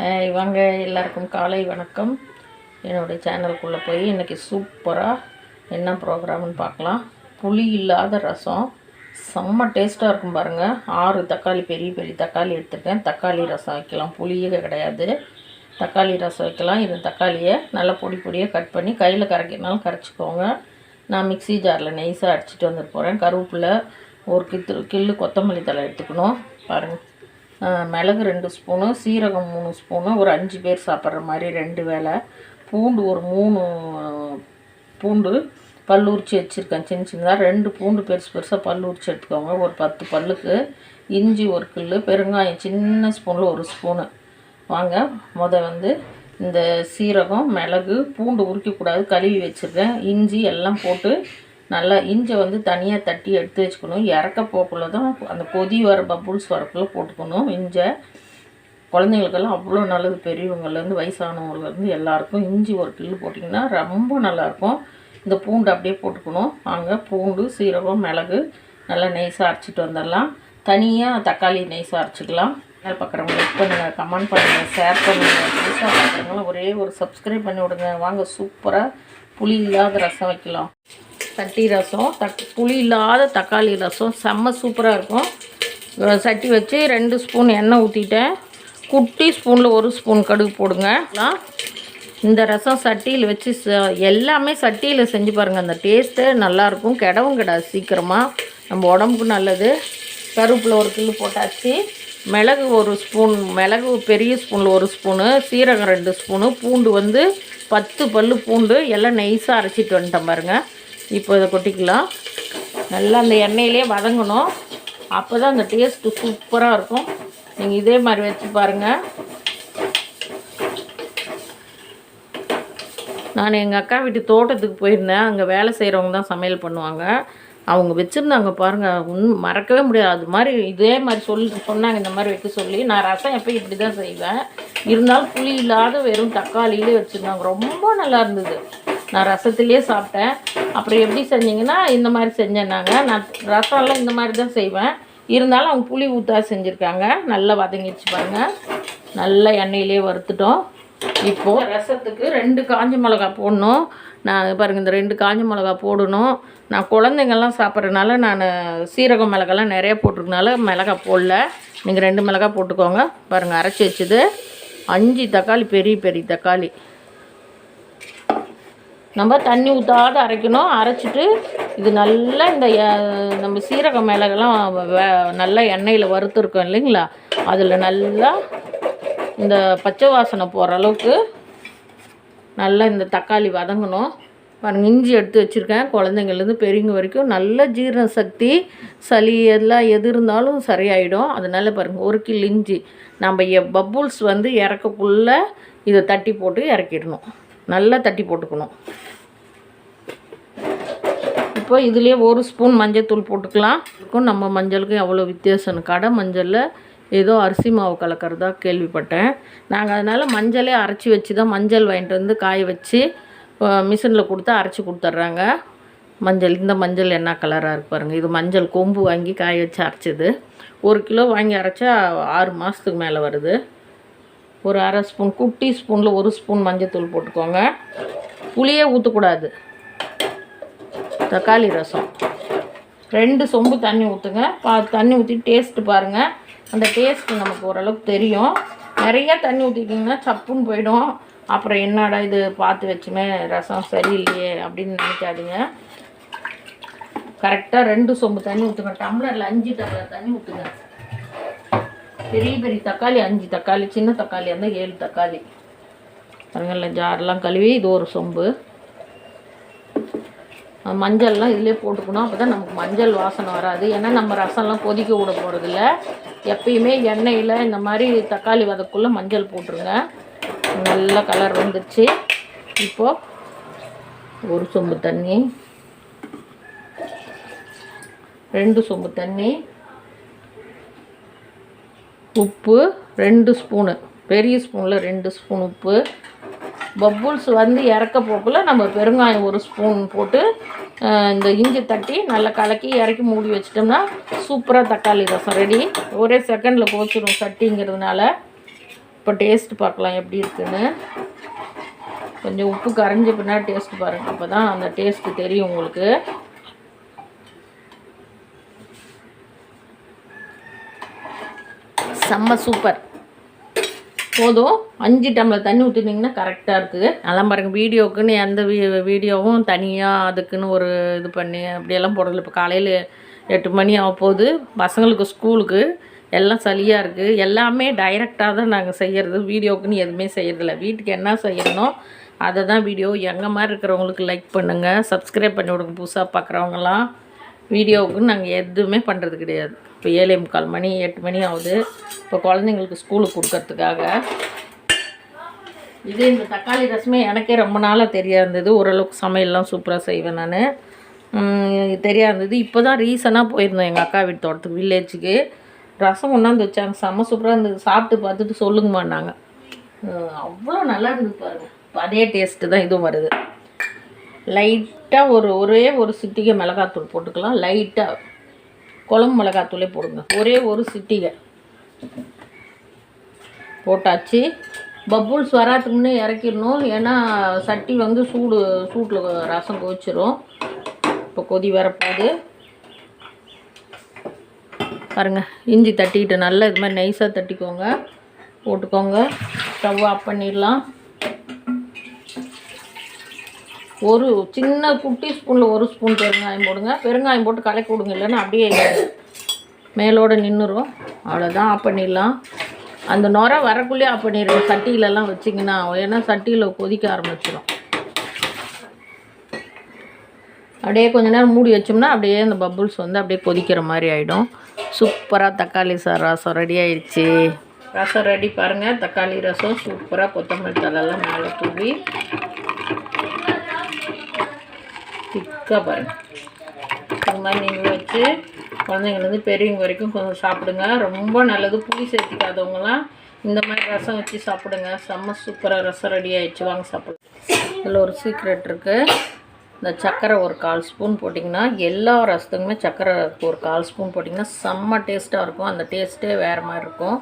இவங்க எல்லாருக்கும் காலை வணக்கம். என்னுடைய சேனலுக்குள்ளே போய் இன்றைக்கி சூப்பராக என்ன ப்ரோக்ராம்னு பார்க்கலாம். புளி இல்லாத ரசம். செம்ம டேஸ்ட்டாக இருக்கும் பாருங்கள் ஆறு தக்காளி பெரிய பெரிய தக்காளி எடுத்துருக்கேன். தக்காளி ரசம் வைக்கலாம். புளியே கிடையாது. தக்காளி ரசம் வைக்கலாம். இது தக்காளியை நல்லா பொடி பொடியாக கட் பண்ணி கையில் கரைக்கிறனாலும் கரைச்சிக்கோங்க. நான் மிக்ஸி ஜாரில் நெய்ஸாக அடிச்சிட்டு வந்துட்டு போகிறேன் கருவேப்பில் ஒரு கித்து கில்லு கொத்தமல்லி தழை எடுத்துக்கணும். பாருங்கள் மிளகு ரெண்டு ஸ்பூனு சீரகம் மூணு ஸ்பூனு ஒரு அஞ்சு பேர் சாப்பிட்ற மாதிரி ரெண்டு வேளை. பூண்டு ஒரு மூணு பூண்டு பல் உரிச்சு வச்சுருக்கேன் சின்ன சின்னதாக ரெண்டு பூண்டு பெருசு பெருசாக பல் உரிச்சு எடுத்துக்கோங்க ஒரு பத்து பல்லுக்கு. இஞ்சி ஒரு கில்லு பெருங்காயம் சின்ன ஸ்பூனில் ஒரு ஸ்பூனு. வாங்க முத வந்து இந்த சீரகம் மிளகு பூண்டு உரிக்கக்கூடாது கழுவி வச்சுருக்கேன். இஞ்சி எல்லாம் போட்டு நல்லா இஞ்சை வந்து தனியாக தட்டி எடுத்து வச்சுக்கணும். இறக்க போக்குள்ள தான் அந்த கொதி வர பப்புள்ஸ் வரக்குள்ள போட்டுக்கணும். இஞ்சை குழந்தைங்களுக்கெல்லாம் அவ்வளோ நல்லது. பெரியவங்கள்லேருந்து வயசானவங்கலேருந்து எல்லாருக்கும் இஞ்சி ஒரு கில்லு போட்டிங்கன்னா ரொம்ப நல்லாயிருக்கும் இந்த பூண்டு அப்படியே போட்டுக்கணும். வாங்க பூண்டு சீரகம் மிளகு நல்லா நெய்ஸாக அரைச்சிட்டு வந்துடலாம். தனியாக தக்காளி நெய்ஸாக அரைச்சிக்கலாம். மேல் பார்க்குறவங்க லைக் பண்ணுங்கள் கமெண்ட் பண்ணுங்கள் ஷேர் பண்ணுங்கள் புதுசாக பார்க்குறவங்களாம் ஒரே ஒரு சப்ஸ்கிரைப் பண்ணி விடுங்க. வாங்க சூப்பராக புளி இல்லாத ரசம் வைக்கலாம். சட்டி ரசம் தக் புளி இல்லாத தக்காளி ரசம். செம்ம சூப்பராக இருக்கும். சட்டி வச்சு ரெண்டு ஸ்பூன் எண்ணெய் ஊற்றிட்டேன் குட்டி ஸ்பூனில் ஒரு ஸ்பூன் கடுகு போடுங்க. இந்த ரசம் சட்டியில் வச்சு ச- எல்லாமே சட்டியில் செஞ்சு பாருங்கள் அந்த டேஸ்ட்டு நல்லாயிருக்கும் கிடவும் கிடாது சீக்கிரமாக நம்ம உடம்புக்கு நல்லது. கருப்பில் ஒரு கிலோ போட்டாச்சு. மிளகு ஒரு ஸ்பூன் மிளகு பெரிய ஸ்பூனில் ஒரு ஸ்பூனு சீரகம் ரெண்டு ஸ்பூனு பூண்டு வந்து பத்து பல் பூண்டு எல்லாம் நைஸாக அரைச்சிட்டு வந்துட்டேன் பாருங்கள் இப்போ இதை கொட்டிக்கலாம். நல்லா அந்த எண்ணெயிலே வதங்கணும். அப்போ தான் அந்த டேஸ்ட்டு சூப்பராக இருக்கும். நீங்கள் இதே மாதிரி வச்சு பாருங்கள் நான் எங்கள் அக்கா வீட்டு தோட்டத்துக்கு போயிருந்தேன். அங்கே வேலை செய்கிறவங்க தான் சமையல் பண்ணுவாங்க. அவங்க வச்சுருந்தாங்க பாருங்கள் உன் மறக்கவே முடியாது. அது மாதிரி இதே மாதிரி சொல்லி சொன்னாங்க. இந்த மாதிரி வைக்க சொல்லி. நான் ரசம் எப்போ இப்படி தான் செய்வேன். இருந்தாலும் புளி இல்லாத வெறும் தக்காளியிலே வச்சுருந்தாங்க. ரொம்ப நல்லா இருந்தது. நான் ரசத்துலேயே சாப்பிட்டேன். அப்புறம் எப்படி செஞ்சீங்கன்னா இந்த மாதிரி செஞ்சேன் நாங்கள் நான் ரசம்லாம் இந்த மாதிரி தான் செய்வேன். இருந்தாலும் அவங்க புளி ஊற்றா செஞ்சுருக்காங்க. நல்லா வதங்கிடுச்சு பாருங்கள் நல்லா எண்ணெயிலே வறுத்துட்டோம். இப்போது ரசத்துக்கு ரெண்டு காஞ்ச மிளகா போடணும். நான் பாருங்கள் இந்த ரெண்டு காஞ்ச மிளகா போடணும். நான் குழந்தைங்கள்லாம் சாப்பிட்றதுனால நான் சீரகம் மிளகாலாம் நிறைய போட்டிருக்கனால மிளகா போடல. நீங்கள் ரெண்டு மிளகா போட்டுக்கோங்க. பாருங்கள் அரைச்சி வச்சது. அஞ்சு தக்காளி பெரிய பெரிய தக்காளி. நம்ம தண்ணி ஊற்றாத அரைக்கணும். அரைச்சிட்டு இது நல்லா இந்த நம்ம சீரக மிளகெல்லாம் நல்லா எண்ணெயில் வறுத்துருக்கோம் இல்லைங்களா? அதில் நல்லா இந்த பச்சை வாசனை போகிற அளவுக்கு நல்லா இந்த தக்காளி வதங்கணும். பாருங்க இஞ்சி எடுத்து வச்சுருக்கேன். குழந்தைங்கள்லேருந்து பெரியவங்க வரைக்கும் நல்ல ஜீரண சக்தி சளி எல்லாம் எது இருந்தாலும் சரியாயிடும். அதனால பாருங்கள் ஒரு கிலோ இஞ்சி. நம்ம எ வந்து இறக்கக்குள்ளே இதை தட்டி போட்டு இறக்கிடணும். நல்லா தட்டி போட்டுக்கணும். இப்போ இதுலேயே ஒரு ஸ்பூன் மஞ்சள் போட்டுக்கலாம். இருக்கும் நம்ம மஞ்சளுக்கும் எவ்வளோ வித்தியாசம்னு கடை மஞ்சளில் ஏதோ அரிசி மாவு கலக்கிறதா கேள்விப்பட்டேன். நாங்கள் அதனால் மஞ்சளே அரைச்சி வச்சு தான் மஞ்சள் வாங்கிட்டு வந்து காய வச்சு மிஷினில் கொடுத்து அரைச்சி கொடுத்துட்றாங்க. மஞ்சள் இந்த மஞ்சள் என்ன கலராக இருக்கு பாருங்கள் இது மஞ்சள் கொம்பு வாங்கி காய வச்சு அரைச்சது. ஒரு கிலோ வாங்கி அரைச்சா ஆறு மாதத்துக்கு மேலே வருது. ஒரு அரை ஸ்பூன் குட்டி ஸ்பூனில் ஒரு ஸ்பூன் மஞ்சத்தூள் போட்டுக்கோங்க. புளியே ஊற்றக்கூடாது தக்காளி ரசம். ரெண்டு சொம்பு தண்ணி ஊற்றுங்க பா தண்ணி ஊற்றி டேஸ்ட்டு பாருங்கள் அந்த டேஸ்ட்டு நமக்கு ஓரளவுக்கு தெரியும். நிறைய தண்ணி ஊற்றிக்கிங்கன்னா சப்புன்னு போயிடும். அப்புறம் என்னடா இது பார்த்து வச்சுமே ரசம் சரியில்லையே அப்படின்னு நினைக்காதீங்க. கரெக்டாக ரெண்டு சொம்பு தண்ணி ஊற்றுங்க டம்ளரில் அஞ்சு டம்ளர் தண்ணி ஊற்றுங்க பெரிய பெரிய தக்காளி அஞ்சு தக்காளி சின்ன தக்காளி இருந்தால் ஏழு தக்காளி. பாருங்கள்ல ஜார்லாம் கழுவி இது ஒரு சொம்பு. மஞ்சள்லாம் இதிலே போட்டுக்கணும். அப்போ தான் நமக்கு மஞ்சள் வாசனை வராது. ஏன்னா நம்ம ரசம்லாம் கொதிக்க விட போகிறதில்ல எப்பயுமே எண்ணெயில் இந்த மாதிரி தக்காளி வதக்குள்ளே மஞ்சள் போட்டுருங்க. நல்ல கலர் வந்துடுச்சு இப்போது ஒரு சொம்பு தண்ணி. ரெண்டு சொம்பு தண்ணி. உப்பு ரெண்டு ஸ்பூனு. பெரிய ஸ்பூனில் ரெண்டு ஸ்பூன் உப்பு. பப்புல்ஸ் வந்து இறக்க போக்கில் நம்ம பெருங்காயம் ஒரு ஸ்பூன் போட்டு இந்த இஞ்சி தட்டி நல்லா கலக்கி இறக்கி மூடி வச்சிட்டோம்னா சூப்பராக தக்காளி ரசம் ரெடி. ஒரே செகண்டில் கோச்சிடும் சட்டிங்கிறதுனால. இப்போ டேஸ்ட் பார்க்கலாம் எப்படி இருக்குன்னு. கொஞ்சம் உப்பு கரைஞ்ச பின்னாடி டேஸ்ட் பாருங்கள் அப்போ தான் அந்த டேஸ்ட்டு தெரியும் உங்களுக்கு. செம்ம சூப்பர். போதும் அஞ்சு டம்ளர் தண்ணி ஊற்றினீங்கன்னா கரெக்டாக இருக்குது. நல்லா பாருங்கள் வீடியோக்குன்னு எந்த வீ வீடியோவும் தனியாக அதுக்குன்னு ஒரு இது பண்ணி அப்படியெல்லாம் போடுறதில்ல. இப்போ காலையில் எட்டு மணி ஆக போகுது. பசங்களுக்கு ஸ்கூலுக்கு எல்லாம் சளியாக இருக்குது எல்லாமே டைரெக்டாக தான் நாங்கள் செய்கிறது வீடியோக்குன்னு எதுவுமே செய்கிறதில்ல வீட்டுக்கு என்ன செய்யணும் அதை தான் வீடியோ. எங்கள் மாதிரி இருக்கிறவங்களுக்கு லைக் பண்ணுங்கள் சப்ஸ்கிரைப் பண்ணி விடுங்க. புதுசாக பார்க்குறவங்களாம் வீடியோவுக்கு நாங்கள் எதுவுமே பண்ணுறது கிடையாது. இப்போ ஏழே முக்கால் மணி எட்டு மணி ஆகுது. இப்போ குழந்தைங்களுக்கு ஸ்கூலுக்கு கொடுக்கறதுக்காக. இது இந்த தக்காளி ரசமே எனக்கே ரொம்ப நாளாக தெரியா இருந்தது ஓரளவுக்கு சமையல்லாம் சூப்பராக செய்வேன் நான். தெரியா இருந்தது இப்போ தான் ரீசனாக போயிருந்தோம் எங்கள் அக்கா வீட்டு தோட்டத்துக்கு வில்லேஜுக்கு ரசம் கொண்டாந்து வச்சாங்க செம்ம சூப்பராக இருந்தது. சாப்பிட்டு பார்த்துட்டு சொல்லுங்கம்மான்னாங்க. அவ்வளோ நல்லா இருந்தது பாருங்கள் அதே டேஸ்ட்டு தான் இதுவும் வருது. லைட்டாக ஒரு ஒரே ஒரு சிட்டிகை மிளகாத்தூள் போட்டுக்கலாம். லைட்டாக குழம்பு மிளகாத்தூளே போடுங்க. ஒரே ஒரு சிட்டிகை. போட்டாச்சு. பப்புள்ஸ் வராதுக்கு முன்னே இறக்கிடணும். ஏன்னா சட்டி வந்து சூடு சூட்டில் ரசம் கொதிச்சிரும் இப்போ கொதி வரப்போகுது. பாருங்கள் இஞ்சி தட்டிக்கிட்டு நல்லா இது மாதிரி நைஸாக தட்டிக்கோங்க. போட்டுக்கோங்க. ஸ்டவ் ஆஃப் பண்ணிடலாம். ஒரு சின்ன குட்டி ஸ்பூனில் ஒரு ஸ்பூன் பெருங்காயம் போடுங்க. பெருங்காயம் போட்டு கலக்கி விடுங்க. இல்லைன்னா அப்படியே மேலோடு நின்றுரும் அவ்வளோதான் ஆஃப் பண்ணிடலாம். அந்த நுர வரக்குள்ளேயே ஆஃப் பண்ணிடுங்க. சட்டியிலலாம் வச்சிங்கன்னா ஏன்னா சட்டியில் கொதிக்க ஆரம்பிச்சிடும் அப்படியே கொஞ்ச நேரம் மூடி வச்சோம்னா அப்படியே அந்த பப்புள்ஸ் வந்து அப்படியே கொதிக்கிற மாதிரி ஆகிடும் சூப்பராக தக்காளி சார் ரசம் ரெடி ஆயிடுச்சு. ரசம் ரெடி பாருங்கள் தக்காளி ரசம் சூப்பராக கொத்தமல்லி தலெல்லாம் மேலே தூவி திக்காக பாருங்கள் அது மாதிரி நீங்கள் வச்சு குழந்தைங்கலேருந்து பெரியவங்க வரைக்கும் கொஞ்சம் சாப்பிடுங்க. ரொம்ப நல்லது. புளி சேர்த்திக்காதவங்களாம் இந்த மாதிரி ரசம் வச்சு சாப்பிடுங்க. செம்ம சூப்பராக ரசம் ரெடி ஆகிடுச்சு வாங்க சாப்பிடுங்க இதில் ஒரு சீக்ரெட் இருக்குது இந்த சர்க்கரை ஒரு கால் ஸ்பூன் போட்டிங்கன்னா எல்லா ரசத்துக்குமே சர்க்கரை ஒரு கால் ஸ்பூன் போட்டிங்கன்னா செம்ம டேஸ்ட்டாக இருக்கும். அந்த டேஸ்ட்டே வேறு மாதிரி இருக்கும்.